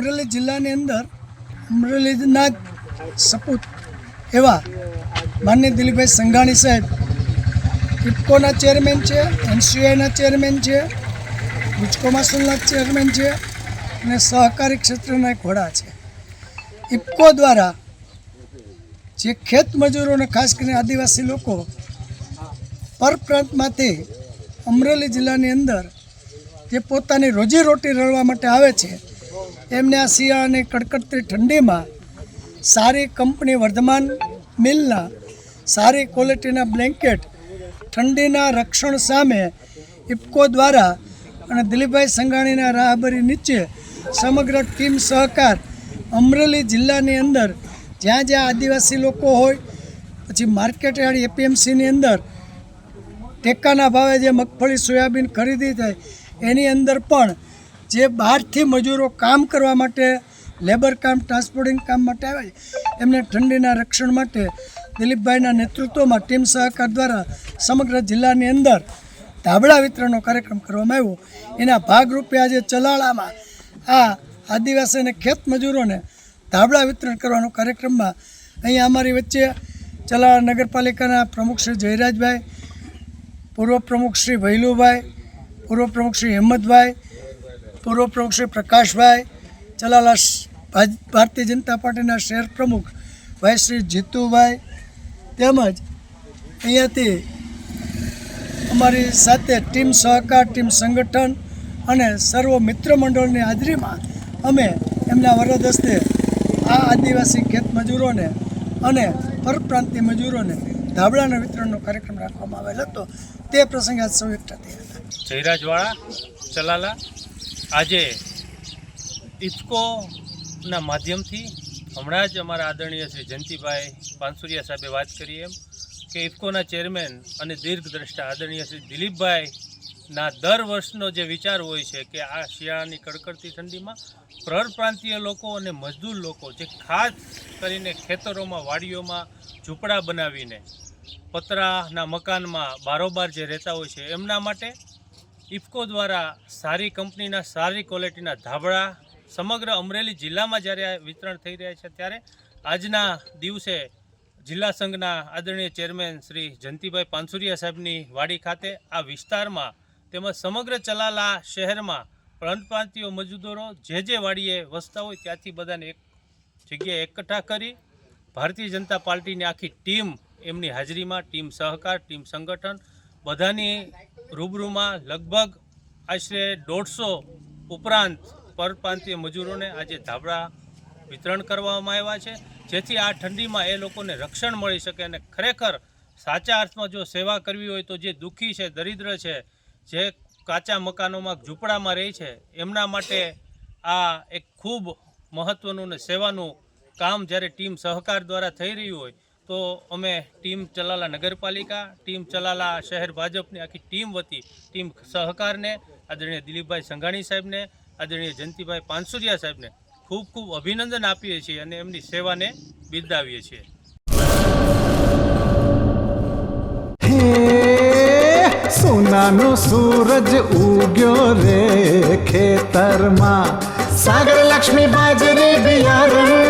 અમરેલી જિલ્લાની અંદર અમરેલીના સપૂત એવા માન્ય દિલીપભાઈ સંઘાણી સાહેબ, ઇફકોના ચેરમેન છે, એનસીઆઈના ચેરમેન છે ગુજકોમાસોલના ચેરમેન છે અને સહકારી ક્ષેત્રના એક વડા છે. ઇફકો દ્વારા જે ખેત મજૂરોને ખાસ કરીને આદિવાસી લોકો પરપ્રાંતમાંથી અમરેલી જિલ્લાની અંદર જે પોતાની રોજીરોટી રળવા માટે આવે છે એમને આ શિયાળાની કડકડતી ઠંડીમાં સારી કંપની વર્ધમાન મિલના સારી ક્વોલિટીના બ્લેન્કેટ, ઠંડીના રક્ષણ સામે ઇફકો દ્વારા અને દિલીપભાઈ સંઘાણીના રાહબરી નીચે સમગ્ર ટીમ સહકાર અમરેલી જિલ્લાની અંદર જ્યાં જ્યાં આદિવાસી લોકો હોય, પછી માર્કેટયાર્ડ એપીએમસીની અંદર ટેકાના ભાવે જે મગફળી, સોયાબીન ખરીદી થાય, એની અંદર પણ જે બહારથી મજૂરો કામ કરવા માટે લેબર કામ ટ્રાન્સપોર્ટિંગ કામ માટે આવે છે, એમને ઠંડીના રક્ષણ માટે, દિલીપભાઈના નેતૃત્વમાં ટીમ સહકાર દ્વારા સમગ્ર જિલ્લાની અંદર ધાબળા વિતરણનો કાર્યક્રમ કરવામાં આવ્યો. એના ભાગરૂપે આજે ચલાળામાં આ આદિવાસી અને ખેત મજૂરોને ધાબળા વિતરણ કરવાનો કાર્યક્રમમાં અહીંયા અમારી વચ્ચે ચલાળા નગરપાલિકાના પ્રમુખ શ્રી જયરાજભાઈ, પૂર્વ પ્રમુખ શ્રી ભૈલુભાઈ પૂર્વ પ્રમુખ શ્રી હિંમતભાઈ પૂર્વ પ્રમુખ શ્રી પ્રકાશભાઈ ચલાલા ભારતીય જનતા પાર્ટીના શહેર પ્રમુખ ભાઈ શ્રી જીતુભાઈ તેમજ અહીંયાથી અમારી સાથે ટીમ સહકાર, ટીમ સંગઠન અને સર્વ મિત્ર મંડળની હાજરીમાં અમે એમના વરદ હસ્તે આ આદિવાસી ખેત મજૂરોને અને પરપ્રાંતીય મજૂરોને ધાબળાના વિતરણનો કાર્યક્રમ રાખવામાં આવેલ હતો. તે પ્રસંગે આજ સૌ એકઠા થયા હતા. જયરાજવાળા, ચલાલા આજે ઇફકોના માધ્યમથી હમણાં જ અમારા આદરણીય શ્રી જયંતિભાઈ પાનસુરિયા સાહેબે વાત કરી એમ કે ઇફકોના ચેરમેન અને દીર્ઘદ્રષ્ટા આદરણીય શ્રી દિલીપભાઈના દર વર્ષનો જે વિચાર હોય છે કે આ શિયાળાની કડકડતી ઠંડીમાં પરપ્રાંતીય લોકો અને મજદૂર લોકો જે ખાસ કરીને ખેતરોમાં, વાડીઓમાં ઝૂંપડા બનાવીને પતરાના મકાનમાં બારોબાર જે રહેતા હોય છે, એમના માટે ઇફકો દ્વારા સારી કંપનીના, સારી ક્વોલિટીના ધાબળા સમગ્ર અમરેલી જિલ્લામાં જ્યારે આ વિતરણ થઈ રહ્યા છે, ત્યારે આજના દિવસે જિલ્લા સંઘના આદરણીય ચેરમેન શ્રી જંતીભાઈ પાનસુરિયા સાહેબની વાડી ખાતે આ વિસ્તારમાં તેમજ સમગ્ર ચલાલા શહેરમાં પ્રાંતપ્રાંતીય મજૂદોરો જે જે વાડીએ વસતા હોય ત્યાંથી બધાને એક જગ્યાએ એકઠા કરી ભારતીય જનતા પાર્ટીની આખી ટીમ એમની હાજરીમાં, ટીમ સહકાર, ટીમ સંગઠન બધાની રૂબરૂમાં લગભગ આશરે દોઢસો ઉપરાંત પરપ્રાંતીય મજૂરોને આજે ધાબળા વિતરણ કરવામાં આવ્યા છે. જેથી આ ઠંડીમાં એ લોકોને રક્ષણ મળી શકે અને ખરેખર સાચા અર્થમાં જો સેવા કરવી હોય તો જે દુઃખી છે, દરિદ્ર છે, જે કાચા મકાનોમાં ઝૂંપડામાં રહે છે, એમના માટે આ એક ખૂબ મહત્ત્વનું ને સેવાનું કામ જ્યારે ટીમ સહકાર દ્વારા થઈ રહ્યું હોય તો અમે ટીમ ચલાલા નગરપાલિકા, ટીમ ચલાલા શહેર ભાજપની આખી ટીમ વતી, ટીમ સહકારને, આદરણીય દિલીપભાઈ સંઘાણી સાહેબને, આદરણીય જયંતિભાઈ પાનસુરિયા સાહેબને ખૂબ ખૂબ અભિનંદન આપીએ છીએ અને એમની સેવાને બિરદાવીએ છીએ. સોનાનો સૂરજ ઉગ્યો રે ખેતરમાં. સાગર લક્ષ્મી બાજરી બિયારણ